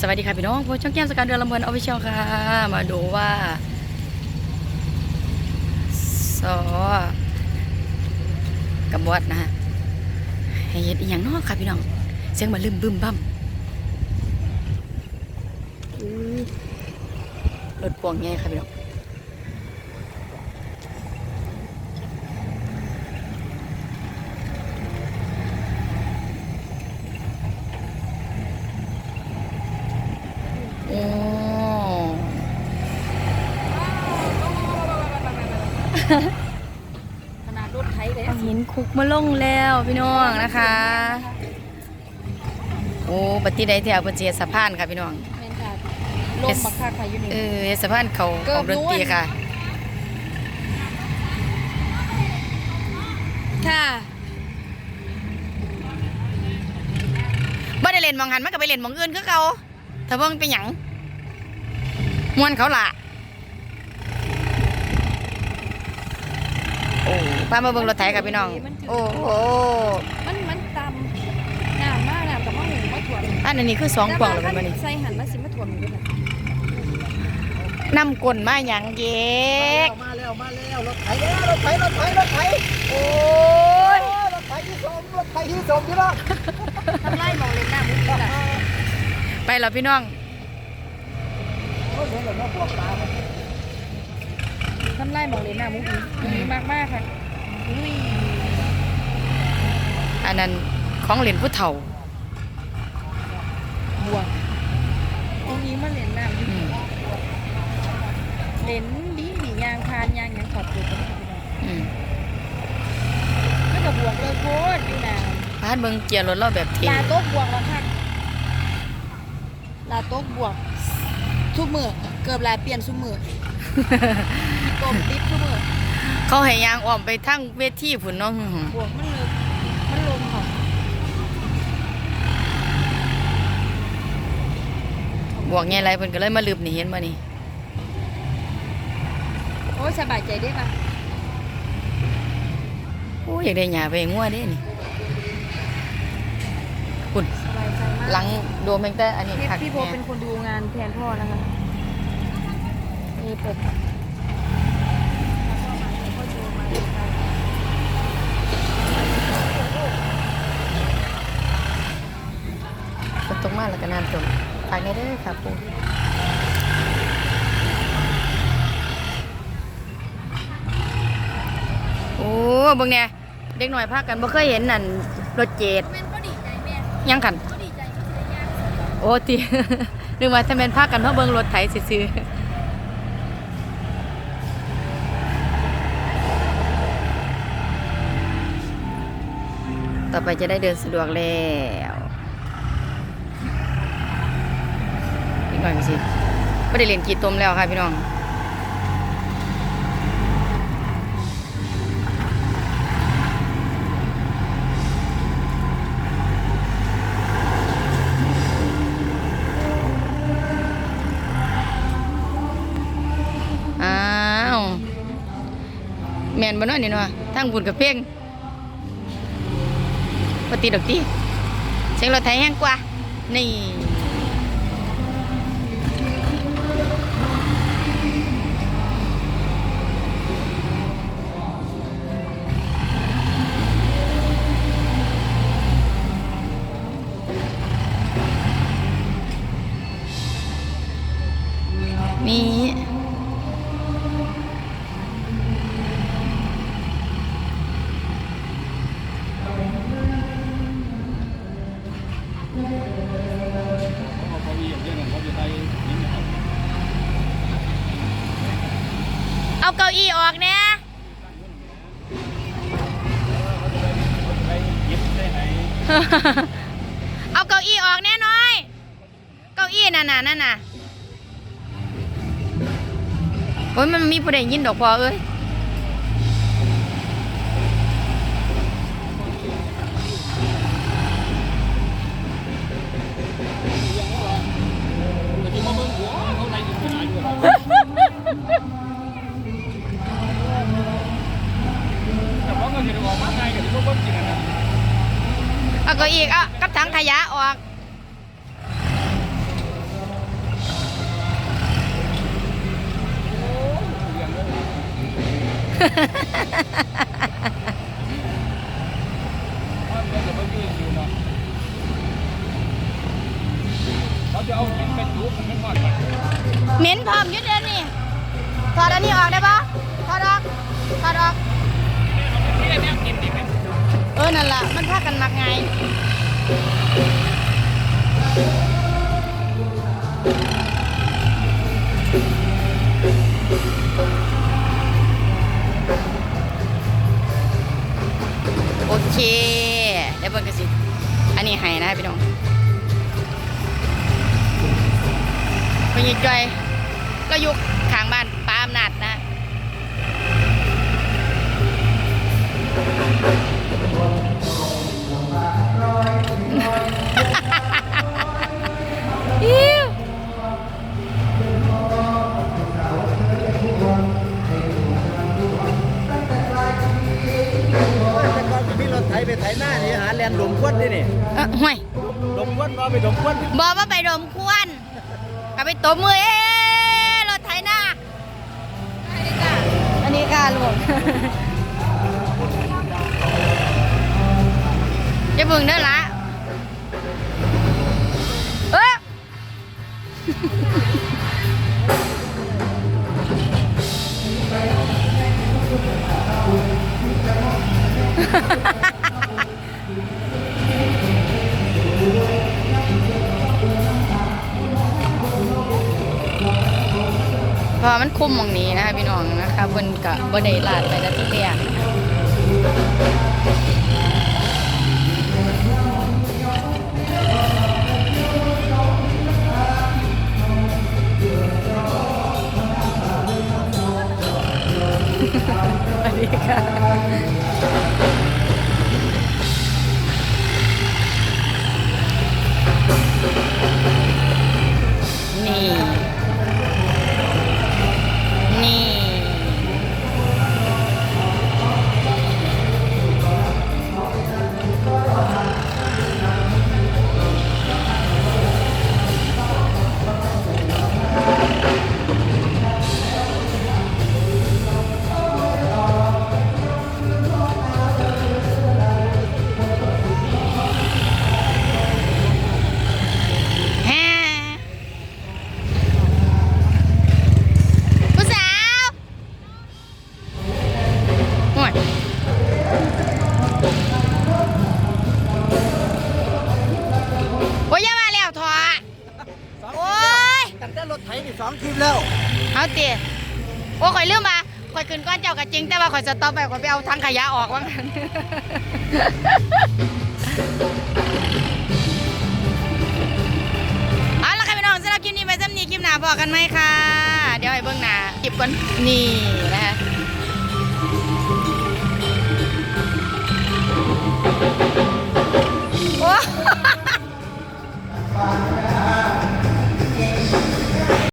สวัสดีค่ะพี่น้องพบช่องแก้มสการเดือนลำเพลินออฟฟิเชียลค่ะ มาดูว่าซอกระบวดนะฮะให้เห็ดอีหยังเนอกค่ะพี่น้อง เสียงมาลืมบึมบั่มอื้อรถปวงไงค่ะพี่น้อง โอ้ ขนาดรถไถเลยเอาหินคุกมาลงแล้วพี่น้องนะคะ โอ้ปฏิใดที่เอาปฏิเสธสะพานค่ะพี่น้องแม่นค่ะลมบักคักค่ะอยู่นี่เออสะพานเขาเกืขออบงดนตรีนวลค่ะ ค่ะบ่ได้เล่นหมองหันมันก็ไปเล่นหมองอื่นคือเขาถ้าเบิ่งเป็นหยังมวนเขาล่ะ โอ้ พามาเบิ่งรถไถค่ะพี่น้อง โอ้โหมันมันตำน้ำมากน้ำกับมะหมูมะถั่วอันนี้คือสองกล่องแล้วมันมานี่ใส่หันมาสิมะถั่วมันด้วยนะนำกลมาหยังเย็กมาแล้วมาแล้วรถไถแล้วรถไถรถไถรถไถโอ้ยรถไถที่สมรถไถที่สมพี่น้องทำไรมองเล่นน้ำมุกนี่น่ะไปแล้วพี่น้องโอ้ยเดี๋ยวเราบวกตามันทำไรมองเล่นน้ำมุกนี่ดีมากมากๆค่ะ อุ้ยอันนั้นของเล่นผู้เฒ่าบวกตรงนี้มาเล่นน้ำอยู่อืมเล่นดีดียางพานยางยังขอบอยู่ตรงนี้อืมไม่กับบวกเลยโคตรอยู่น้ำพาดเบิ่งเกียร์รถเราแบบเท่ลาโต๊ะบวกแล้วค่ะลาโต๊ะบวกทุกมือเกือบลาเปลี่ยนทุกมือตบติดทุกมือ เขาให้ยางอ้อมไปทั้งเวทีพุ่นเนาะบวกมันเลยมันลมค่ะบวกไงไรเพิ่นก็เลยมาลืบนี่เห็นบ่นี่โอ้ยสบายใจได้ปะโอ้ยอยากได้หญ้าไปงัวเด้นี่คุณสบายใจมากหลังโดมแม่งแต่อันนี้พี่คักพี่โบแน่เป็นคนดูงานแทนพ่อนะคะนี่ปก ฝนตกมาแล้วก็ น้ำท่วมฝากในเด้อค่ะปูโอ้บิ่งแน่เด็กหน่อยพากันบ่เคยเห็นนั่นรถเจ็ดยังกันก็ดีใจที่ได้ยากโอ้ตีนึกว่าถ้าแม่นพากันเพราะเบิ่งรถไถซื่อต่อไปจะได้เดินสะดวกแล้วอีก หน่อยสิไม่ได้เรียนกีดตมแล้วค่ะพี่น้องอ้าวแมนบ่เนาะนี่เนาะทางบุญกับเพ่งปฏิดอกตีเสียงรถไถแห้งกว่า นี่ มีเอาเก้าอี้ออกเนี่ยเอาเก้าอี้ออกแน่น้อย เก้าอี้น่ะน่ะนั่นน่ะ อ้ยมันมีผู้ใดยินดอกพอเอ้ยเอาเก้าอี้เอากับถังขยะออก เขาจะเอาหินไปจุบมันทอดกันเหม็นพร้อมยืดเดือนนี่ถอดอันนี้ออกได้ปะถอดออกถอดออกเนี่ยกินดิบเออนั่นล่ะมันพากันมักไง เคเดี๋ยวเบิ่งกันสิ อันนี้ให้นะพี่น้องพญิจอยก็อยู่ข้างบ้าน ไถไปไถหน้านี่หาแลนดมควันนี่นี่เอ้อห่วยดมควันมาไปดมควันบอกว่าไปดมควนก็ไปตบมือเอ๊ะรถไถนาอันนี้ค่ะลูกจะเบึงเด้อละ ราะว่ามันคุ้มมองนี้นะคะพี่น้องนะคะเพิ่นก็บ่ได้ลาดไปแล้วที่เรียกสวัสดีค่ะนี่นี่ รถไถนี่สองคลิปแล้วเอาตีโอ้ข่อยลืมมาข่อยขึ้นก้อนเจ้ากระจริง แต่ว่าข่อยจะต่อไปข่อยไปเอาทางขยะออกว่างั้นเอาละค่ะพี่น้องสำหรับคลิปนี้ไปซ้ำนีคลิปหน้าพอกกันไหมคะเดี๋ยวให้เบื้องหน้าหยิบก่อนนี่นะคะโอ้